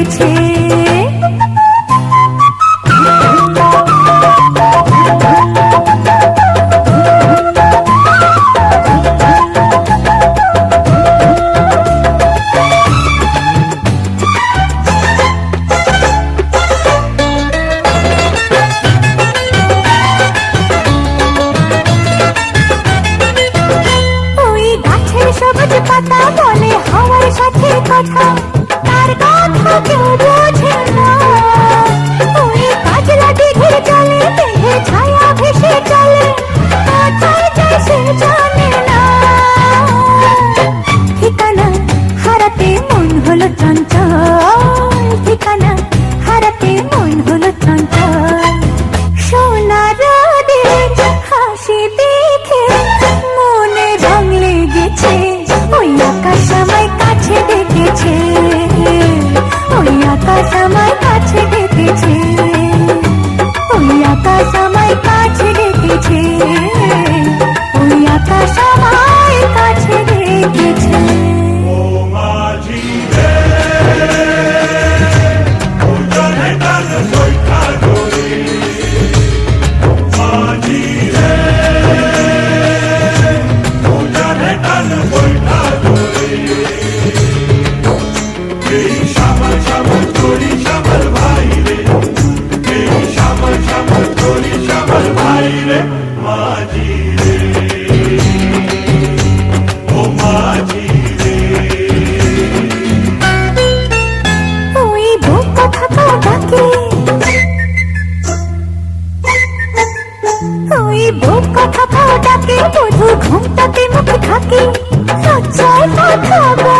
पीछे বুক কথা ফাও বধু ঘুমটাতে মুখে থাকে। লজ্জায় কথা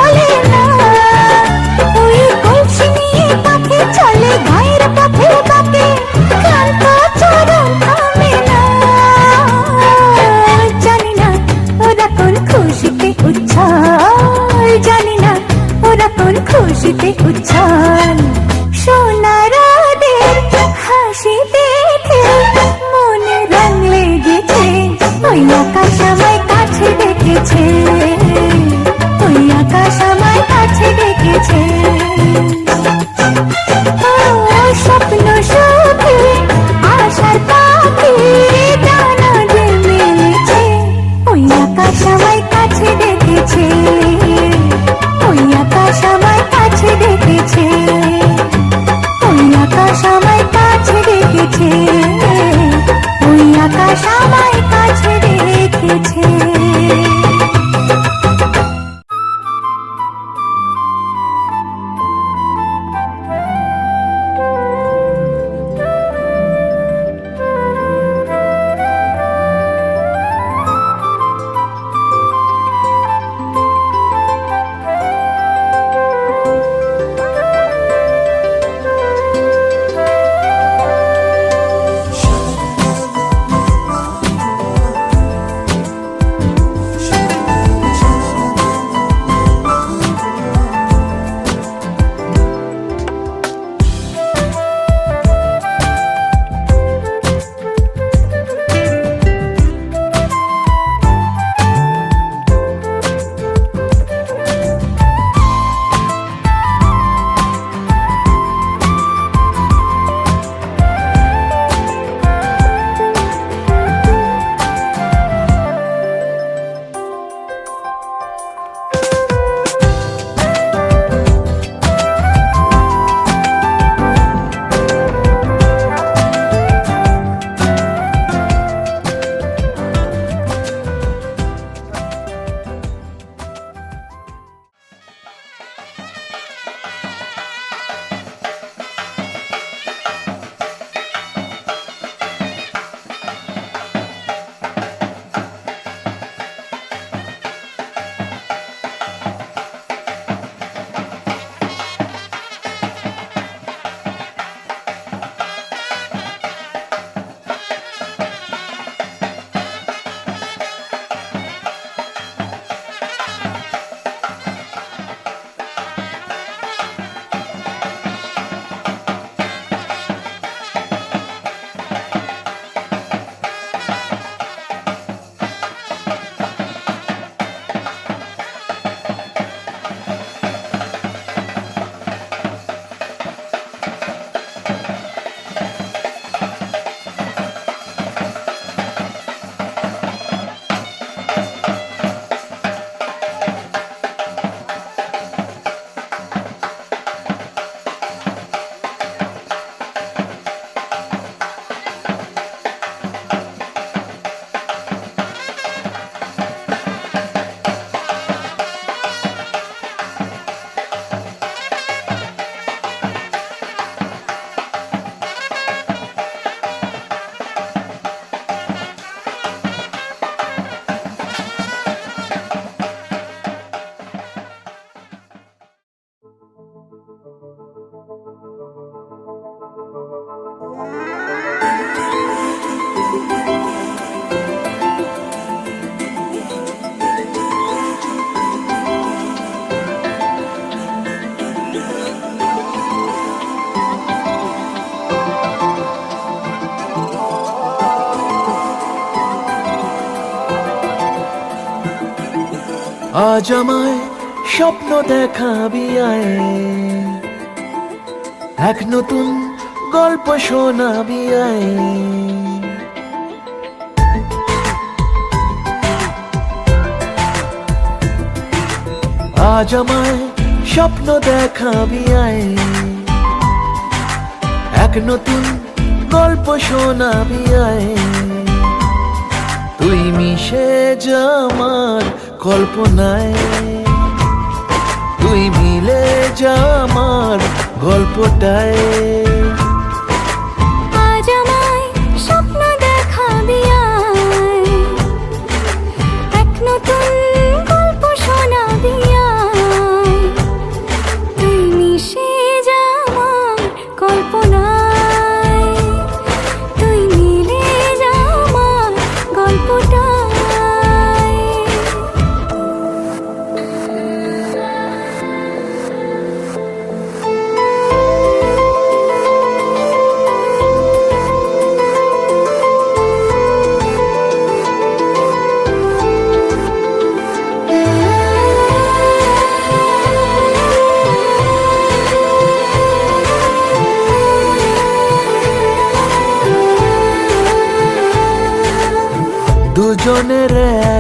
আজ আমায় স্বপ্ন দেখাবি আয় এক নতুন গল্প শোনাবি আয় আজ আমায় স্বপ্ন দেখাবি আয় এক নতুন গল্প শোনাবি আয় তুই মিশে যা আমার কল্পনায়। তুই মিলে যা আমার গল্পটায়।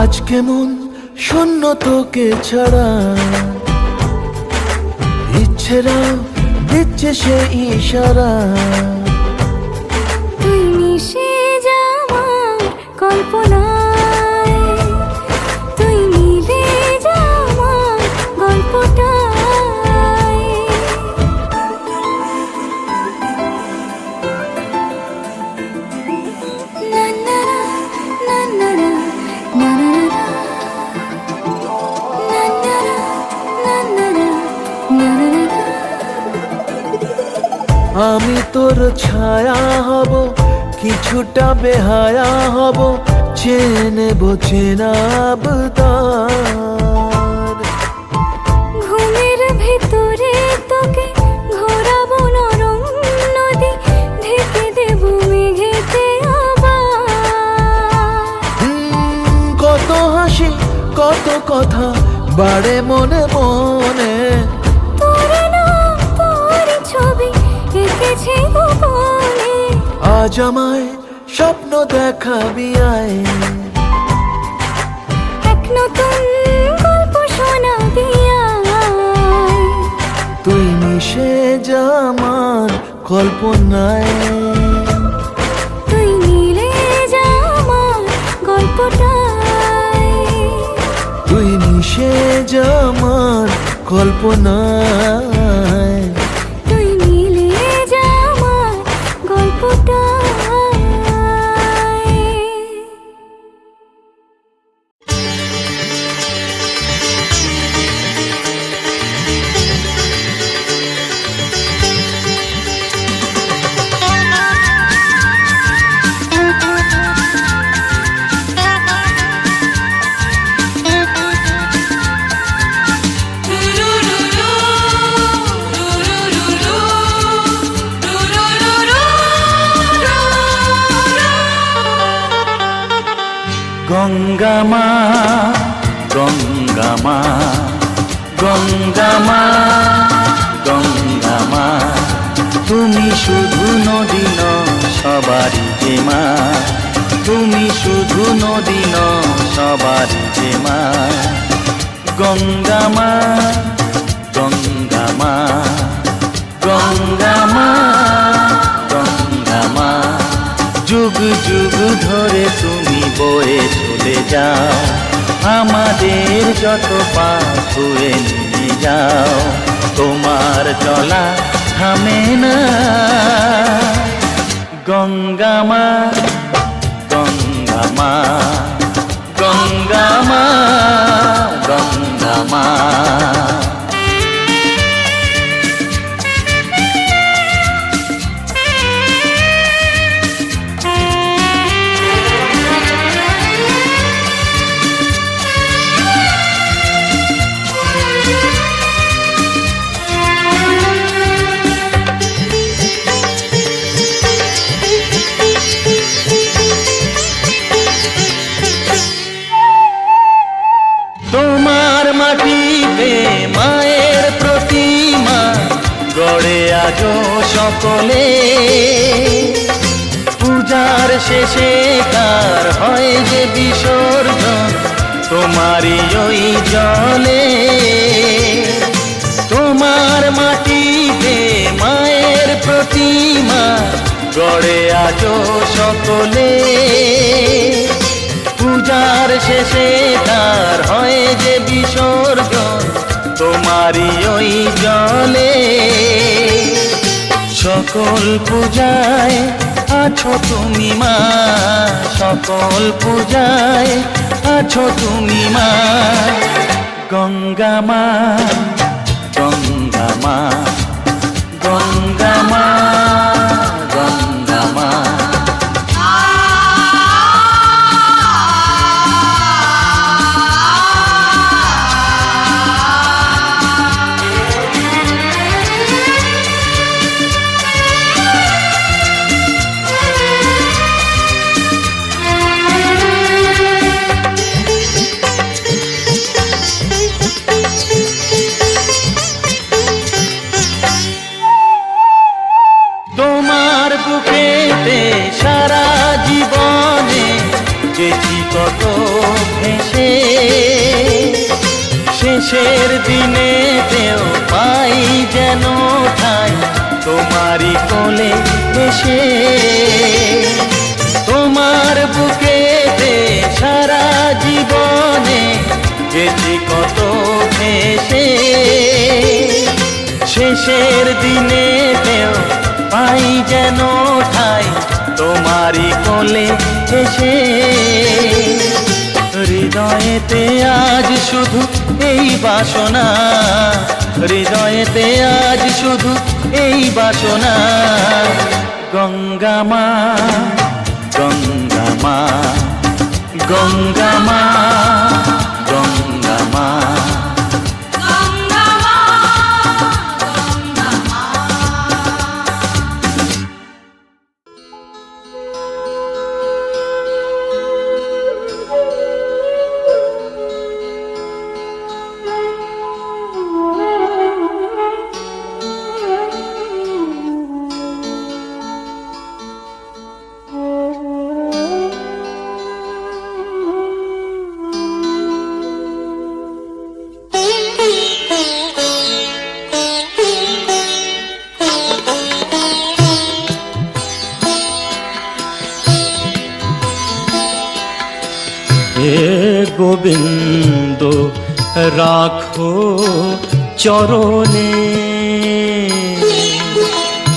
আজ কেমন শূন্য তোকে ছাড়া? ইচ্ছেরা দিচ্ছে সে ইশারা। তুই মিশে যা আমার আমি তোর ছায়া হব কিছুটা বেহায়া হব চেনে চেনাব তার ঘুমের ভেতরে তোকে ঘোরাবো নরম নদী ঢেকে দেবো মেঘেতে কত হাসি কত কথা বাড়ে মনে মনে। আজ আমায় স্বপ্ন দেখাবি আয়। এক নতুন গল্প শোনাবি তুই মিশে যা আমার কল্পনায়। তুই মিলে যা আমার গল্পটায়। তুই মিশে যা আমার কল্পনায়। গঙ্গামা গঙ্গামা গঙ্গামা গঙ্গামা। তুমি শুধু নদী ন সবারই মা তুমি শুধু নদী ন সবারই মা গঙ্গামা গঙ্গামা গঙ্গামা গঙ্গামা। যুগ যুগ ধরে তুমি বয়ে চলে যাও আমাদের যত ধুয়ে নিয়ে যাও তোমার চলা থামে না। গঙ্গামা সকলে পূজার শেষে কার হয় যে বিসর্জন তোমারই ওই জলে। তোমার মাটিতে মায়ের প্রতিমা গড়ে আজো সকলে। পূজার শেষে তার হয় যে বিসর্জন তোমারই ওই জলে। সকল পূজায় আছো তুমি মা, সকল পূজায় আছো তুমি মা। গঙ্গা মা গঙ্গা মা গঙ্গা মা। হৃদয়েতে আজ শুধু এই বাসনা। হৃদয়েতে আজ শুধু এই বাসনা। গঙ্গামা গঙ্গামা গঙ্গামা চরণে।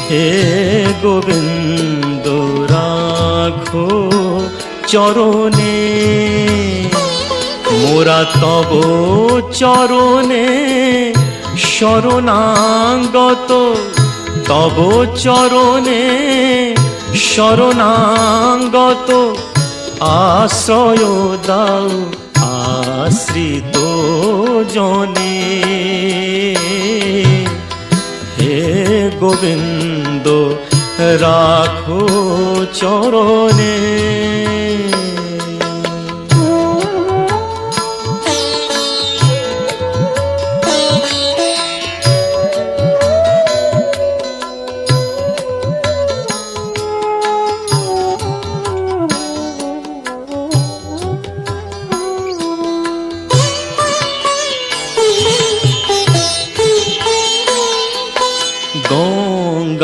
হে গোবিন্দ, রাখো চরণে। মোরা তব চরণে শরণাগত, তব চরণে শরণাগত। আশ্রয় দাও আশ্রিত জনে। গোবিন্দ রাখো চরণে।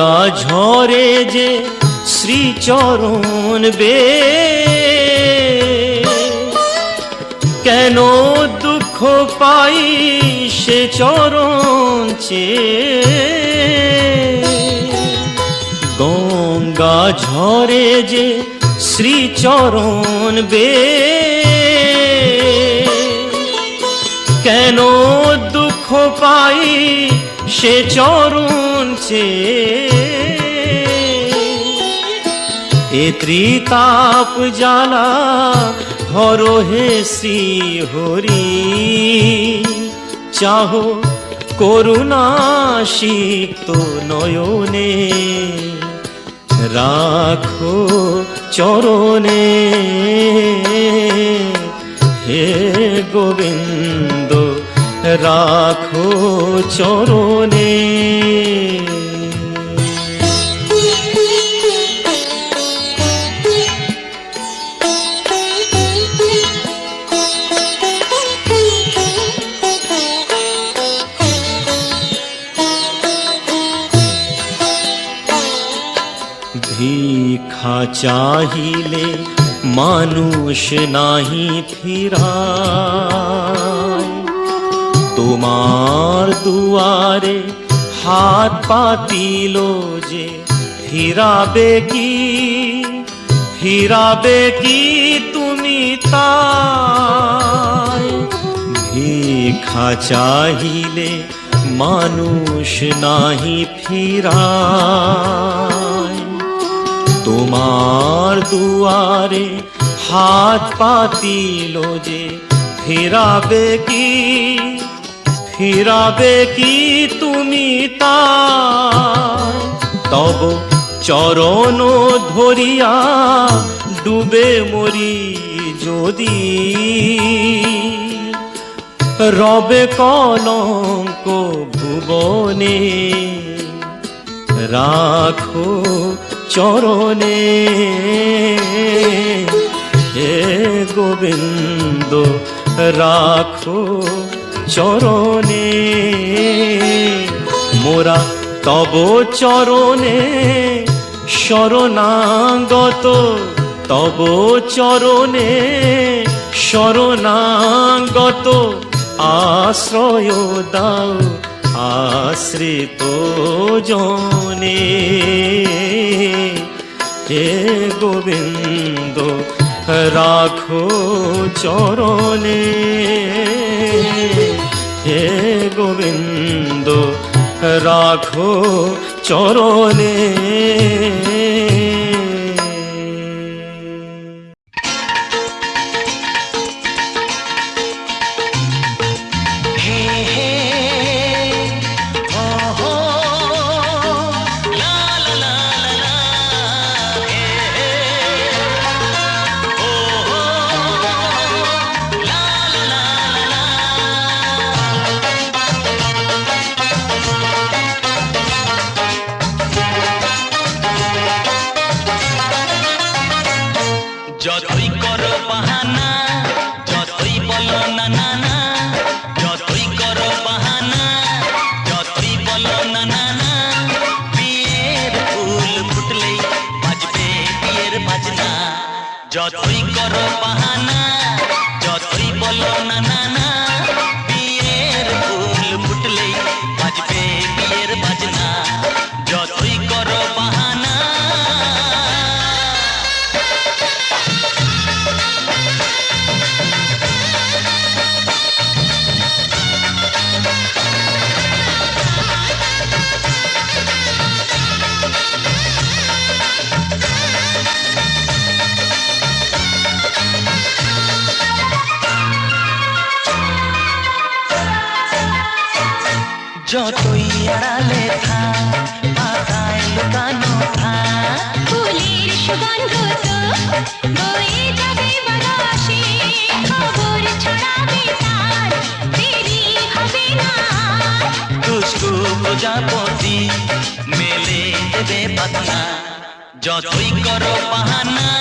গঙ্গা ঝরে যে শ্রীচরণ বে। কেন দুঃখ পাই সে চরণ চেয়ে গঙ্গা ঝরে যে শ্রীচরণ বে। কেন দুঃখ পাই সে চরণ চেয়ে এ ত্রিতাপ জ্বালা হর হে শ্রী হরি চাহ করুণা নয়নে। রাখো চরণে। হে গোবিন্দ, রাখো চরণে। চাহিলে মানুষ নাহি ফিরায়। তোমার দুয়ারে হাত পাতিল যে ফিরাবে কি? ফিরাবে কি তুমি তাই? ভিক্ষা চাহিলে মানুষ নাহি ফিরায়। তোমার দুয়ারে হাত পাতিল যে ফিরাবে কি? ফিরাবে কি তুমি তাই? তব চরণ ধরিয়া ডুবে মরি যদি। রবে কলঙ্ক ভুবনে রাখো চরণে। হে গোবিন্দ রাখো চরণে। মোরা তব চরণে শরণাগত তব চরণে শরণাগত। আশ্রয় দাও আশ্রিত জনে হে গোবিন্দ রাখো চরণে হে গোবিন্দ রাখো চরণে যতই যতই করো বাহানা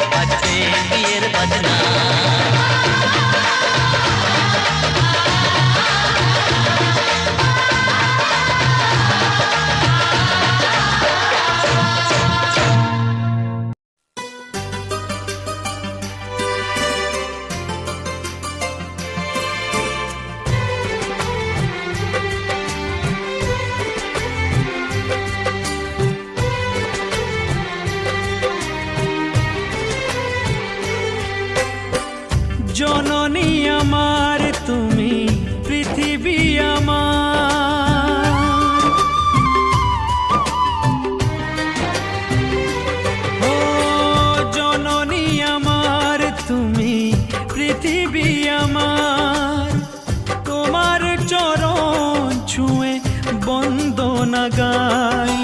বন্দনা গাই।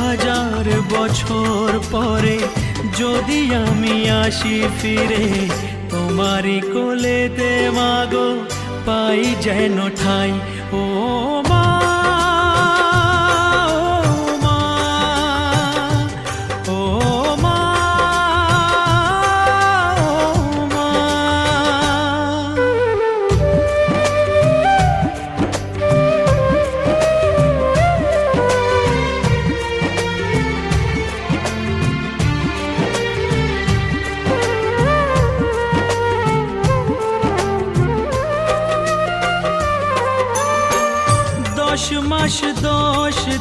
হাজার বছর পরে যদি আমি আসি ফিরে, তোমারই কোলেতে মাগো, পাই যেন ঠাই। ও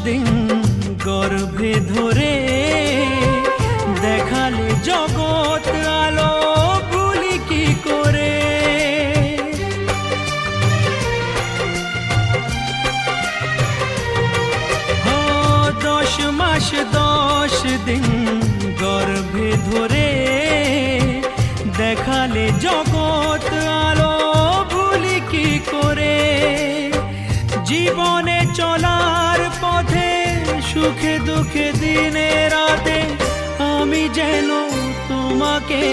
দিন গর্ভে ধরে দেখালে জগৎ আলো ভুলি কি করে? দশ মাস, দশ দিন গর্ভে ধরে দেখালে জগৎ দুঃখে দিনে রাতে আমি যেন তোমাকে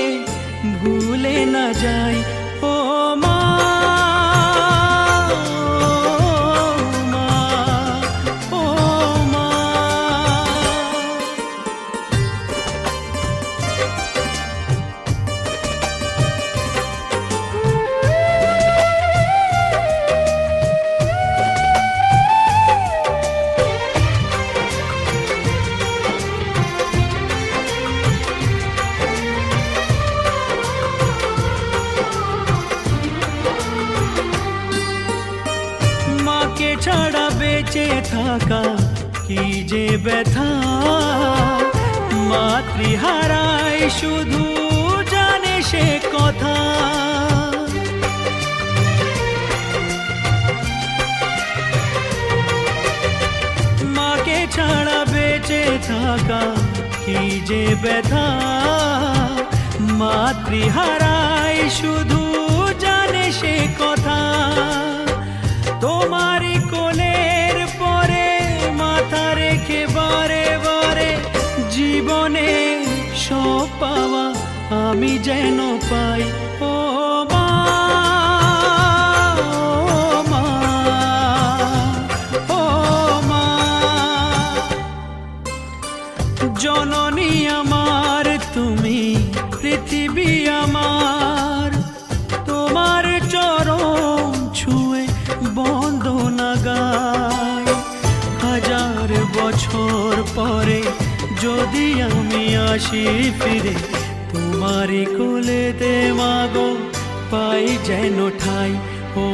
ভুলে না যাই। বেঁচে থাকা, কি যে ব্যথা। মাতৃহারাই শুধু জানে সে কথা। মাকে ছাড়া বেঁচে থাকা, কি যে ব্যথা। মাতৃহারাই শুধু জানে সে কথা। তোমারই পাওয়া আমি যেন পাই আসি ফিরে তোমারই কোলেতে মাগো পাই যেন ঠাই। ও